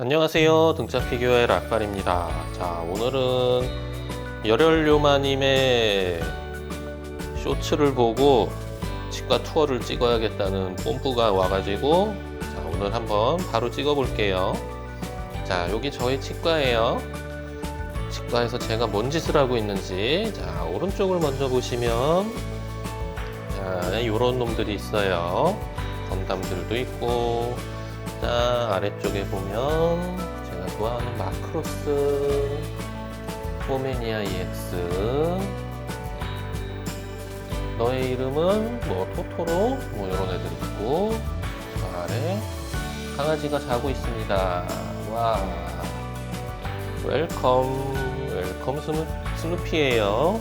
안녕하세요. 등짝 피규어의 락발입니다. 자, 오늘은 열혈료마님의 쇼츠를 보고 치과 투어를 찍어야겠다는 뽐뿌가 와가지고 자, 오늘 한번 바로 찍어 볼게요. 자, 여기 저희 치과예요. 치과에서 제가 뭔 짓을 하고 있는지 자, 오른쪽을 먼저 보시면 자, 요런 놈들이 있어요. 건담들도 있고 자, 아래쪽에 보면 제가 좋아하는 마크로스, 포메니아 EX, 너의 이름은 뭐 토토로 뭐 이런 애들 있고 저 아래 강아지가 자고 있습니다. 와, 웰컴, 웰컴 스누, 스누피예요.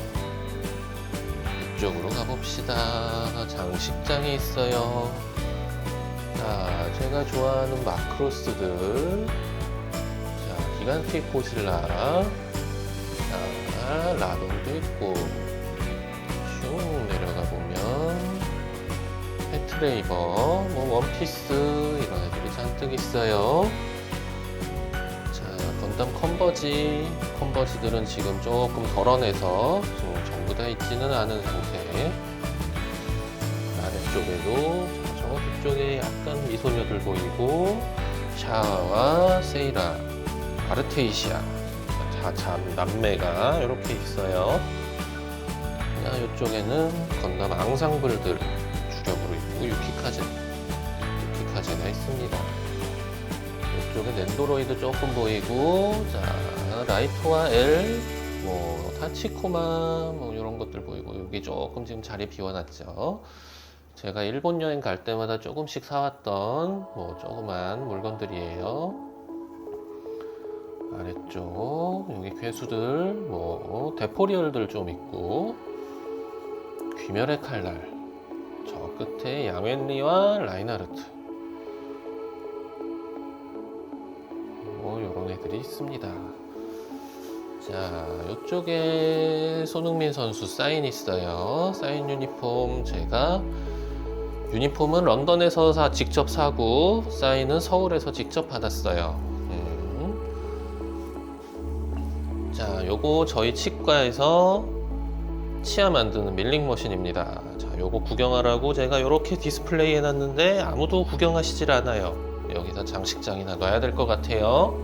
이쪽으로 가봅시다. 장식장이 있어요. 자, 제가 좋아하는 마크로스들. 자, 기간틱 고실라. 자, 라돈도 있고. 쭉 내려가 보면. 페트레이버, 뭐, 원피스, 이런 애들이 잔뜩 있어요. 자, 건담 컨버지. 컨버지들은 지금 조금 덜어내서 지금 전부 다 있지는 않은 상태. 아래쪽에도 저 뒤쪽에 약간 미소녀들 보이고 샤와 세이라 아르테이시아 자참 남매가 이렇게 있어요. 자, 이쪽에는 건담 앙상블들 주력으로 있고 유키카제 유키카제가 있습니다. 이쪽에 넨도로이드 조금 보이고 자 라이토와 엘, 뭐 타치코마 뭐 이런 것들 보이고 여기 조금 지금 자리 비워놨죠 제가 일본 여행 갈 때마다 조금씩 사왔던 뭐 조그만 물건들이에요. 아래쪽 여기 괴수들 뭐 데포리얼들 좀 있고 귀멸의 칼날 저 끝에 양웬리와 라인하르트 뭐 이런 애들이 있습니다. 자, 이쪽에 손흥민 선수 사인 있어요. 사인 유니폼 제가 유니폼은 런던에서 사, 직접 사고 사인은 서울에서 직접 받았어요. 음. 자, 요거 저희 치과에서 치아 만드는 밀링 머신입니다. 자, 요거 구경하라고 제가 이렇게 디스플레이 해놨는데 아무도 구경하시질 않아요. 여기다 장식장이나 놔야 될 것 같아요.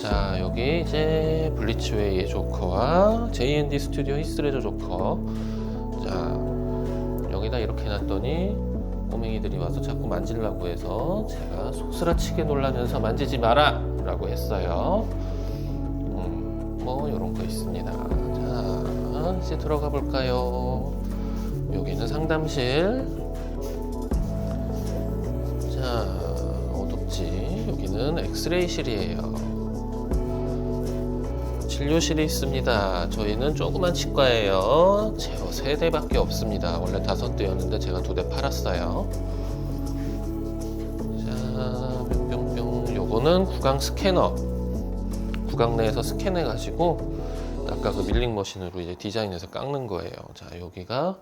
자, 여기 이제 블리츠웨이의 조커와 JND 스튜디오 히스레저 조커. 자, 여기다 이렇게 해놨더니 꼬맹이들이 와서 자꾸 만지려고 해서 제가 속스라치게 놀라면서 만지지 마라! 라고 했어요. 음, 뭐, 요런 거 있습니다. 자, 이제 들어가 볼까요? 여기는 상담실. 자, 어둡지? 여기는 엑스레이실이에요. 진료실이 있습니다. 저희는 조그만 치과예요. 제어 세 대밖에 없습니다. 원래 다섯 대였는데 제가 두대 팔았어요. 자, 뿅뿅뿅. 요거는 구강 스캐너. 구강 내에서 스캔해가지고 아까 그 밀링 머신으로 이제 디자인해서 깎는 거예요. 자, 여기가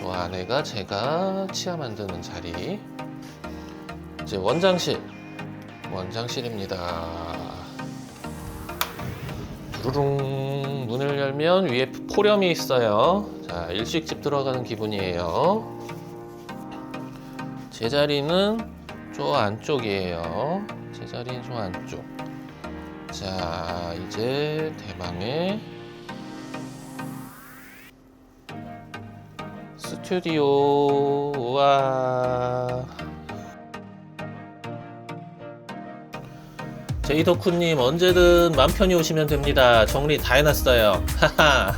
저 안에가 제가 치아 만드는 자리. 이제 원장실. 원장실입니다. 두루룽 문을 열면 위에 포렴이 있어요. 자 일식집 들어가는 기분이에요. 제 자리는 저 안쪽이에요. 제 자리는 저 안쪽. 자 이제 대망의 스튜디오 와. 제이덕후님 언제든 맘 편히 오시면 됩니다. 정리 다 해놨어요. 하하.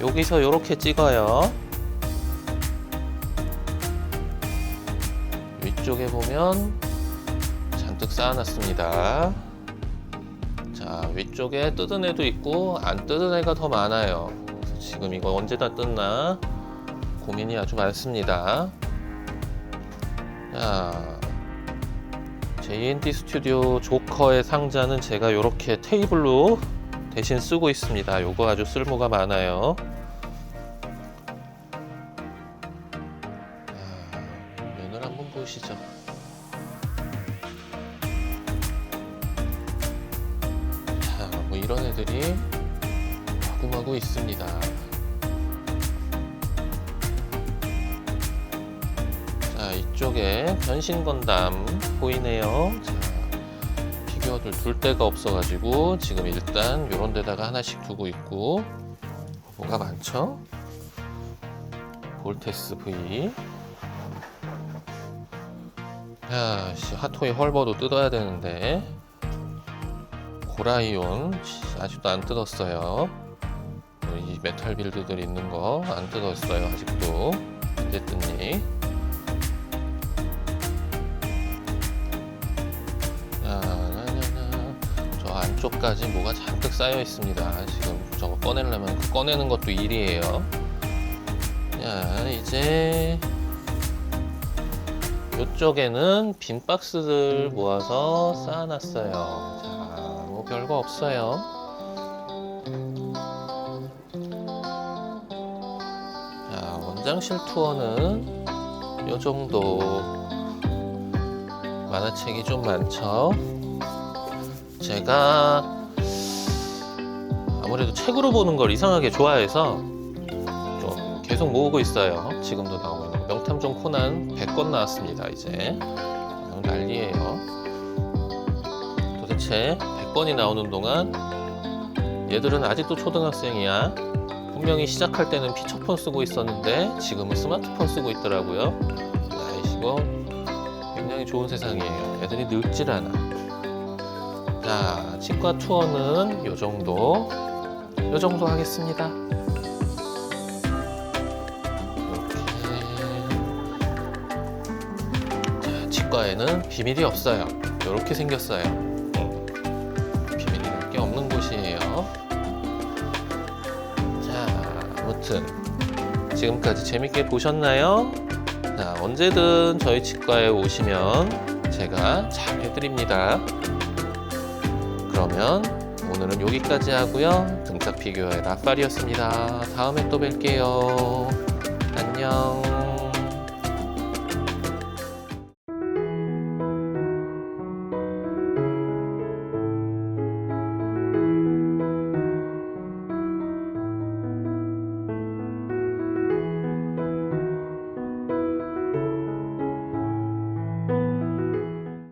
여기서 이렇게 찍어요. 위쪽에 보면 잔뜩 쌓아놨습니다. 자, 위쪽에 뜯은 애도 있고 안 뜯은 애가 더 많아요. 지금 이거 언제 다 뜯나 고민이 아주 많습니다. 아, 자, JND 스튜디오 조커의 상자는 제가 이렇게 테이블로 대신 쓰고 있습니다. 이거 아주 쓸모가 많아요. 아, 면을 한번 보시죠. 자, 뭐 이런 애들이 마구마구 있습니다. 자, 이쪽에 변신 건담 보이네요. 자, 피규어들 둘 데가 없어가지고 지금 일단 이런 데다가 하나씩 두고 있고 뭐가 많죠? 볼테스 V 야, 씨, 핫토이 헐버도 뜯어야 되는데 고라이온 씨, 아직도 안 뜯었어요. 이 메탈 빌드들 있는 거 안 뜯었어요 아직도 언제 뜯니? 저 안쪽까지 뭐가 잔뜩 쌓여 있습니다. 지금 저거 꺼내려면 그 꺼내는 것도 일이에요. 자 이제 이쪽에는 빈 박스들 모아서 쌓아놨어요. 자, 뭐 별거 없어요. 자, 원장실 투어는 요 정도. 만화책이 좀 많죠. 제가 아무래도 책으로 보는 걸 이상하게 좋아해서 좀 계속 모으고 있어요. 지금도 나오고 있는 명탐정 코난 100권 나왔습니다. 이제 어, 난리예요. 도대체 100권이 나오는 동안 얘들은 아직도 초등학생이야. 분명히 시작할 때는 피처폰 쓰고 있었는데 지금은 스마트폰 쓰고 있더라고요. 아이시고 굉장히 좋은 세상이에요. 애들이 늙질 않아. 자, 치과 투어는 요 정도. 요 정도 하겠습니다. 자, 치과에는 비밀이 없어요. 이렇게 생겼어요. 음, 비밀이랄 게 없는 곳이에요. 자, 아무튼 지금까지 재밌게 보셨나요? 자, 언제든 저희 치과에 오시면 제가 잘 해드립니다. 그러면 오늘은 여기까지 하고요. 등짝 피규어의 라팔이었습니다. 다음에 또 뵐게요. 안녕.